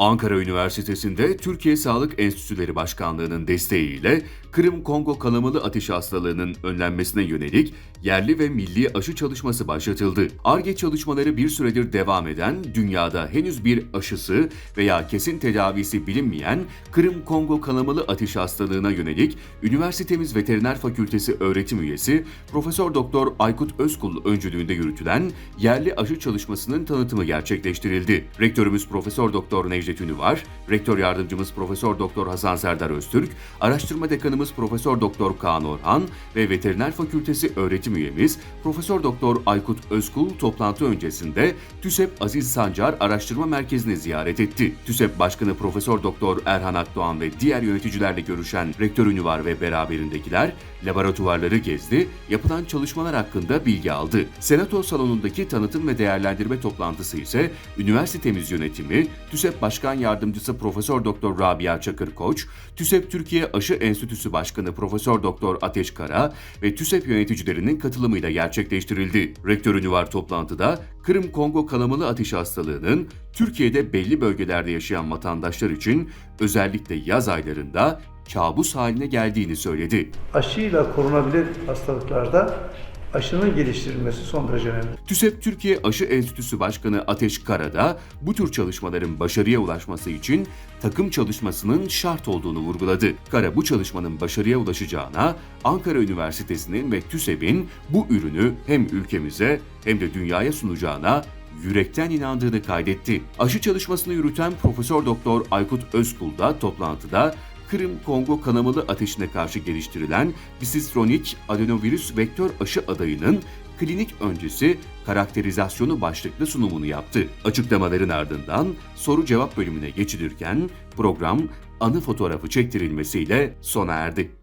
Ankara Üniversitesi'nde Türkiye Sağlık Enstitüleri Başkanlığı'nın desteğiyle Kırım-Kongo kanamalı ateş hastalığının önlenmesine yönelik yerli ve milli aşı çalışması başlatıldı. ARGE çalışmaları bir süredir devam eden, dünyada henüz bir aşısı veya kesin tedavisi bilinmeyen Kırım-Kongo kanamalı ateş hastalığına yönelik üniversitemiz Veteriner Fakültesi öğretim üyesi Profesör Doktor Aykut Özkul öncülüğünde yürütülen yerli aşı çalışmasının tanıtımı gerçekleştirildi. Rektörümüz Profesör Doktor Necdet Ünüvar, Rektör Yardımcımız Profesör Doktor Hasan Serdar Öztürk, Araştırma Dekanımız Profesör Doktor Kaan Orhan ve Veteriner Fakültesi öğretim üyemiz Profesör Doktor Aykut Özkul toplantı öncesinde TÜSEP Aziz Sancar Araştırma Merkezi'ni ziyaret etti. TÜSEP Başkanı Profesör Doktor Erhan Akdoğan ve diğer yöneticilerle görüşen Rektör Ünüvar ve beraberindekiler laboratuvarları gezdi, yapılan çalışmalar hakkında bilgi aldı. Senato salonundaki tanıtım ve değerlendirme toplantısı ise üniversitemiz yönetimi, TÜSEP Başkan Yardımcısı Profesör Doktor Rabia Çakır Koç, TÜSEP Türkiye Aşı Enstitüsü Başkanı Profesör Doktor Ateş Kara ve TÜSEP yöneticilerinin katılımıyla gerçekleştirildi. Rektör Ünüvar toplantıda Kırım-Kongo kanamalı ateş hastalığının Türkiye'de belli bölgelerde yaşayan vatandaşlar için özellikle yaz aylarında kabus haline geldiğini söyledi. aşıyla korunabilir hastalıklarda aşının geliştirilmesi son derece önemli. TÜSEP Türkiye Aşı Enstitüsü Başkanı Ateş Kara da bu tür çalışmaların başarıya ulaşması için takım çalışmasının şart olduğunu vurguladı. Kara bu çalışmanın başarıya ulaşacağına Ankara Üniversitesi'nin ve TÜSEP'in bu ürünü hem ülkemize hem de dünyaya sunacağına yürekten inandığını kaydetti. Aşı çalışmasını yürüten Profesör Doktor Aykut Özkul da toplantıda Kırım-Kongo kanamalı ateşine karşı geliştirilen bisistronik adenovirüs vektör aşı adayının klinik öncesi karakterizasyonu başlıklı sunumunu yaptı. Açıklamaların ardından soru cevap bölümüne geçilirken program anı fotoğrafı çektirilmesiyle sona erdi.